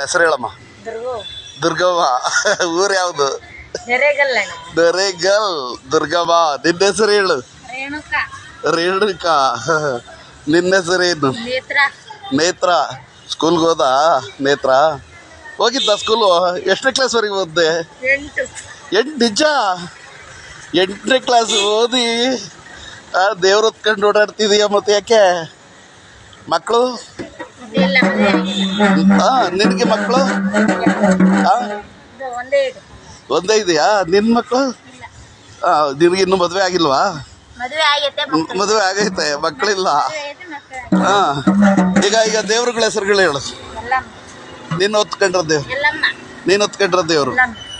ಹೆಸರು ಹೇಳಮ್ಮ? ದುರ್ಗು. ದುರ್ಗವ್ವ. ಊರು ಯಾವುದು? ದರೇಗಲ್ ದುರ್ಗವ್ವ. ನಿನ್ನ ಹೆಸರು ಹೇಳು. ರೇಣುಕ. ನಿನ್ನ ಹೆಸರೇನು ನೇತ್ರ. ನೇತ್ರ. ಸ್ಕೂಲ್ಗೆ ಹೋದ? ನೇತ್ರ. ಹೋಗಿದ್ದ ಸ್ಕೂಲು? ಎಷ್ಟನೇ ಕ್ಲಾಸ್ವರೆಗೆ ಓದ್ದೆ ಎಂಟು. ನಿಜ? ಎಂಟನೇ ಕ್ಲಾಸ್ ಓದಿ ದೇವ್ರ ಹೊತ್ಕೊಂಡು ಓಡಾಡ್ತಿದೀಯ ಮತ್ತೆ ಯಾಕೆ? ಮಕ್ಕಳು ಆಗಿಲ್ಲ. ನಿನಗೆ ಮಕ್ಕಳು? ಇದು ಒಂದೇ ಇದು ಒಂದೇ ಇದೆಯಾ? ನಿನ್ನ ಮಕ್ಕಳು? ನಿನಗೆ ಇನ್ನೂ ಮದುವೆ ಆಗಿಲ್ವಾ? ಮದುವೆ ಆಗೈತೆ ಮಕ್ಕಳಿಲ್ಲ. ಹಾ. ಈಗ ಈಗ ದೇವ್ರಗಳ ಹೆಸರುಗಳು ಹೇಳು. ಎಲ್ಲಮ್ಮ. ನೀನು ಹೊತ್ಕೊಂಡ್ರ ದೇವ್ರು. ನೀನು ಹೊತ್ಕೊಂಡ್ರ ದೇವ್ರು.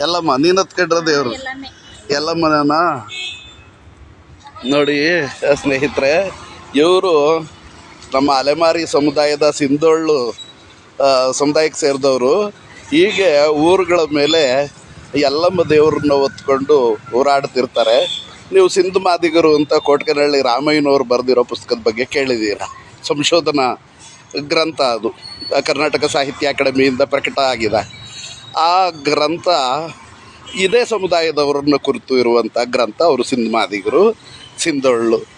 ಎಲ್ಲಮ್ಮ. ನೀನ್ ಹೊತ್ಕೊಂಡ್ರ ದೇವ್ರು. ಎಲ್ಲಮ್ಮೆ. ಎಲ್ಲಮ್ಮನ ನೋಡಿ ಸ್ನೇಹಿತರೆ ಇವರು ನಮ್ಮ ಅಲೆಮಾರಿ ಸಮುದಾಯದ ಸಿಂಧೋಳ್ಳು ಸಮುದಾಯಕ್ಕೆ ಸೇರಿದವರು, ಹೀಗೆ ಊರುಗಳ ಮೇಲೆ ಎಲ್ಲಮ್ಮ ದೇವ್ರನ್ನ ಹೊತ್ಕೊಂಡು ಹೋರಾಡ್ತಿರ್ತಾರೆ. ನೀವು ಸಿಂಧು ಮಾದಿಗರು ಅಂತ ಕೋಟ್ಕನಹಳ್ಳಿ ರಾಮಯ್ಯನವರು ಬರೆದಿರೋ ಪುಸ್ತಕದ ಬಗ್ಗೆ ಕೇಳಿದ್ದೀರ? ಸಂಶೋಧನಾ ಗ್ರಂಥ ಅದು. ಕರ್ನಾಟಕ ಸಾಹಿತ್ಯ ಅಕಾಡೆಮಿಯಿಂದ ಪ್ರಕಟ ಆಗಿದೆ. ಆ ಗ್ರಂಥ, ಇದೇ ಸಮುದಾಯದವರನ್ನು ಕುರಿತು ಇರುವಂಥ ಗ್ರಂಥ ಅವರು ಸಿಂಧು ಮಾದಿಗರು, ಸಿಂಧೊಳ್ಳು.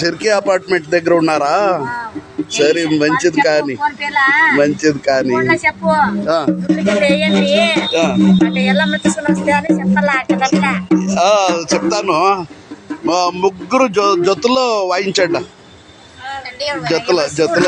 షిర్కి అపార్ట్మెంట్ దగ్గర ఉన్నారా? సరే మంచిది కానీ. మంచిది కానీ. చెప్తాను. ముగ్గురు జతులో వాయించండి. జతుల జతుల.